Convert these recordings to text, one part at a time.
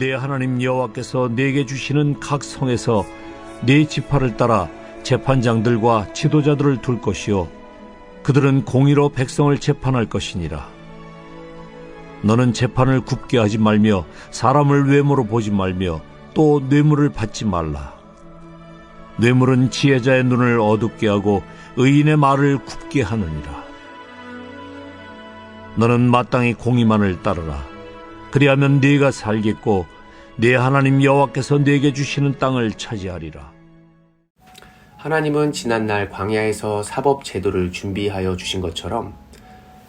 내 하나님 여호와께서 내게 주시는 각 성에서 네 지파를 따라 재판장들과 지도자들을 둘 것이요. 그들은 공의로 백성을 재판할 것이니라. 너는 재판을 굽게 하지 말며 사람을 외모로 보지 말며 또 뇌물을 받지 말라. 뇌물은 지혜자의 눈을 어둡게 하고 의인의 말을 굽게 하느니라. 너는 마땅히 공의만을 따르라 그리하면 네가 살겠고 네 하나님 여호와께서 네게 주시는 땅을 차지하리라. 하나님은 지난날 광야에서 사법 제도를 준비하여 주신 것처럼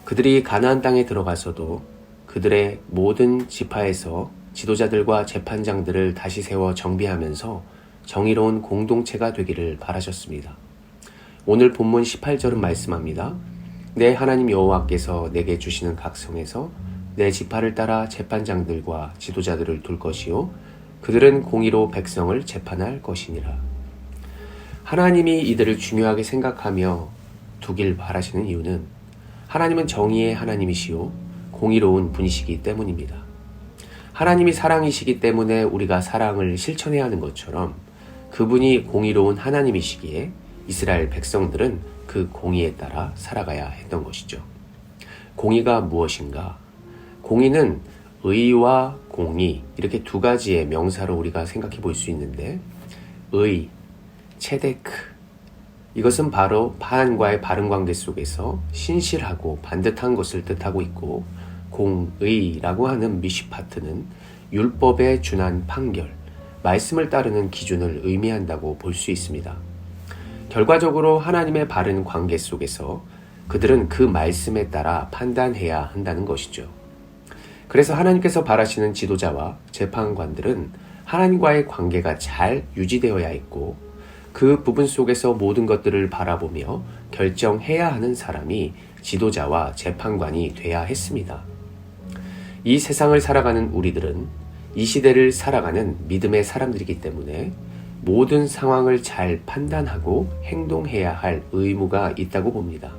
그들이 가나안 땅에 들어가서도 그들의 모든 지파에서 지도자들과 재판장들을 다시 세워 정비하면서 정의로운 공동체가 되기를 바라셨습니다. 오늘 본문 18절은 말씀합니다. 내 하나님 여호와께서 내게 주시는 각성에서 내 지파를 따라 재판장들과 지도자들을 둘 것이요 그들은 공의로 백성을 재판할 것이니라. 하나님이 이들을 중요하게 생각하며 두길 바라시는 이유는 하나님은 정의의 하나님이시요 공의로운 분이시기 때문입니다. 하나님이 사랑이시기 때문에 우리가 사랑을 실천해야 하는 것처럼 그분이 공의로운 하나님이시기에 이스라엘 백성들은 그 공의에 따라 살아가야 했던 것이죠. 공의가 무엇인가? 공의는 의와 공의 이렇게 두 가지의 명사로 우리가 생각해 볼 수 있는데 의, 체데크 이것은 바로 바안과의 바른 관계 속에서 신실하고 반듯한 것을 뜻하고 있고 공의라고 하는 미시파트는 율법에 준한 판결, 말씀을 따르는 기준을 의미한다고 볼 수 있습니다. 결과적으로 하나님의 바른 관계 속에서 그들은 그 말씀에 따라 판단해야 한다는 것이죠. 그래서 하나님께서 바라시는 지도자와 재판관들은 하나님과의 관계가 잘 유지되어야 했고 그 부분 속에서 모든 것들을 바라보며 결정해야 하는 사람이 지도자와 재판관이 돼야 했습니다. 이 세상을 살아가는 우리들은 이 시대를 살아가는 믿음의 사람들이기 때문에 모든 상황을 잘 판단하고 행동해야 할 의무가 있다고 봅니다.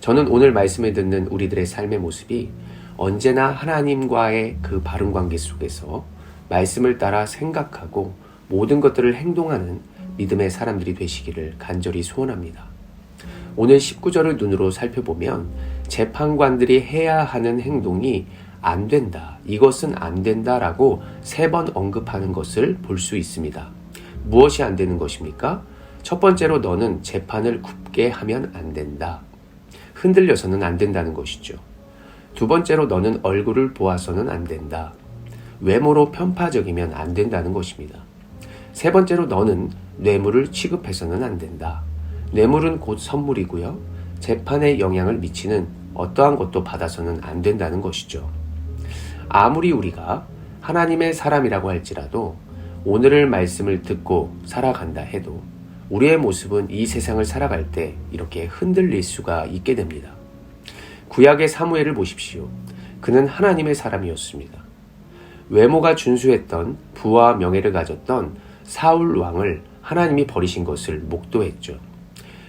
저는 오늘 말씀을 듣는 우리들의 삶의 모습이 언제나 하나님과의 그 바른 관계 속에서 말씀을 따라 생각하고 모든 것들을 행동하는 믿음의 사람들이 되시기를 간절히 소원합니다. 오늘 19절을 눈으로 살펴보면 재판관들이 해야 하는 행동이 안 된다. 이것은 안 된다 라고 세 번 언급하는 것을 볼 수 있습니다. 무엇이 안 되는 것입니까? 첫 번째로 너는 재판을 굽게 하면 안 된다. 흔들려서는 안 된다는 것이죠. 두 번째로 너는 얼굴을 보아서는 안 된다. 외모로 편파적이면 안 된다는 것입니다. 세 번째로 너는 뇌물을 취급해서는 안 된다. 뇌물은 곧 선물이고요. 재판에 영향을 미치는 어떠한 것도 받아서는 안 된다는 것이죠. 아무리 우리가 하나님의 사람이라고 할지라도 오늘을 말씀을 듣고 살아간다 해도 우리의 모습은 이 세상을 살아갈 때 이렇게 흔들릴 수가 있게 됩니다. 구약의 사무엘을 보십시오. 그는 하나님의 사람이었습니다. 외모가 준수했던 부와 명예를 가졌던 사울 왕을 하나님이 버리신 것을 목도했죠.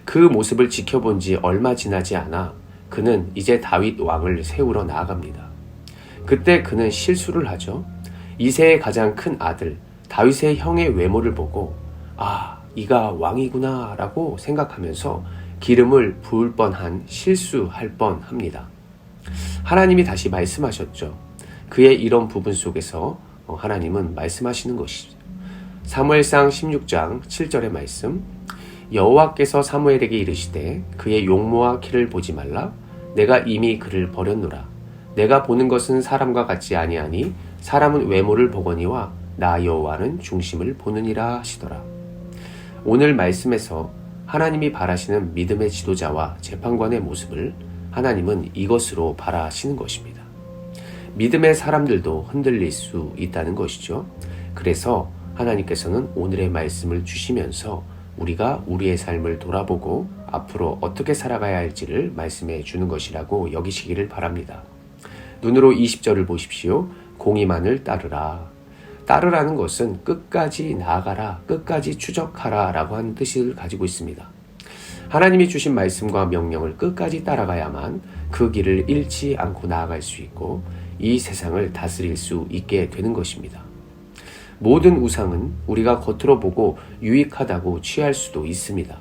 그 모습을 지켜본 지 얼마 지나지 않아 그는 이제 다윗 왕을 세우러 나아갑니다. 그때 그는 실수를 하죠. 이세의 가장 큰 아들 다윗의 형의 외모를 보고 아 이가 왕이구나 라고 생각하면서 기름을 부을 뻔한 실수할 뻔합니다. 하나님이 다시 말씀하셨죠. 그의 이런 부분 속에서 어, 하나님은 말씀하시는 것이죠. 사무엘상 16장 7절의 말씀 여호와께서 사무엘에게 이르시되 그의 용모와 키를 보지 말라 내가 이미 그를 버렸노라 내가 보는 것은 사람과 같지 아니하니 사람은 외모를 보거니와 나 여호와는 중심을 보느니라 하시더라 오늘 말씀에서 하나님이 바라시는 믿음의 지도자와 재판관의 모습을 하나님은 이것으로 바라시는 것입니다. 믿음의 사람들도 흔들릴 수 있다는 것이죠. 그래서 하나님께서는 오늘의 말씀을 주시면서 우리가 우리의 삶을 돌아보고 앞으로 어떻게 살아가야 할지를 말씀해 주는 것이라고 여기시기를 바랍니다. 눈으로 20절을 보십시오. 공의만을 따르라. 따르라는 것은 끝까지 나아가라, 끝까지 추적하라 라고 하는 뜻을 가지고 있습니다. 하나님이 주신 말씀과 명령을 끝까지 따라가야만 그 길을 잃지 않고 나아갈 수 있고 이 세상을 다스릴 수 있게 되는 것입니다. 모든 우상은 우리가 겉으로 보고 유익하다고 취할 수도 있습니다.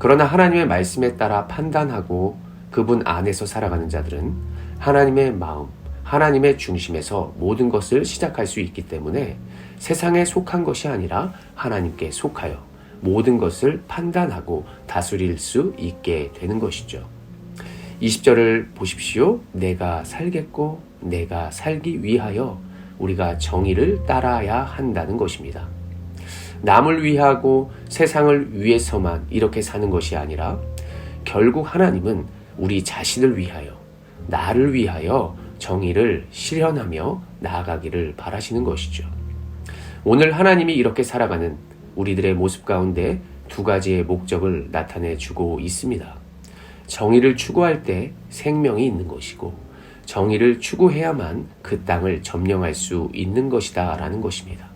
그러나 하나님의 말씀에 따라 판단하고 그분 안에서 살아가는 자들은 하나님의 마음, 하나님의 중심에서 모든 것을 시작할 수 있기 때문에 세상에 속한 것이 아니라 하나님께 속하여 모든 것을 판단하고 다스릴 수 있게 되는 것이죠. 20절을 보십시오. 내가 살겠고 내가 살기 위하여 우리가 정의를 따라야 한다는 것입니다. 남을 위하고 세상을 위해서만 이렇게 사는 것이 아니라 결국 하나님은 우리 자신을 위하여 나를 위하여 정의를 실현하며 나아가기를 바라시는 것이죠. 오늘 하나님이 이렇게 살아가는 우리들의 모습 가운데 두 가지의 목적을 나타내 주고 있습니다. 정의를 추구할 때 생명이 있는 것이고 정의를 추구해야만 그 땅을 점령할 수 있는 것이다 라는 것입니다.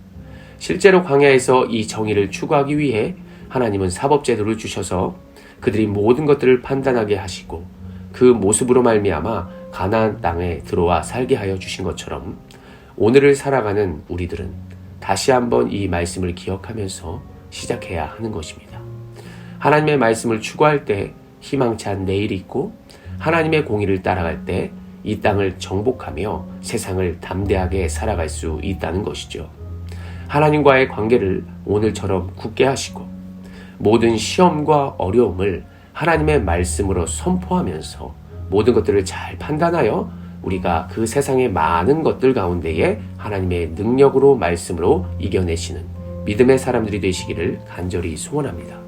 실제로 광야에서 이 정의를 추구하기 위해 하나님은 사법제도를 주셔서 그들이 모든 것들을 판단하게 하시고 그 모습으로 말미암아 가나안 땅에 들어와 살게 하여 주신 것처럼 오늘을 살아가는 우리들은 다시 한번 이 말씀을 기억하면서 시작해야 하는 것입니다. 하나님의 말씀을 추구할 때 희망찬 내일이 있고 하나님의 공의를 따라갈 때 이 땅을 정복하며 세상을 담대하게 살아갈 수 있다는 것이죠. 하나님과의 관계를 오늘처럼 굳게 하시고 모든 시험과 어려움을 하나님의 말씀으로 선포하면서 모든 것들을 잘 판단하여 우리가 그 세상의 많은 것들 가운데에 하나님의 능력으로 말씀으로 이겨내시는 믿음의 사람들이 되시기를 간절히 소원합니다.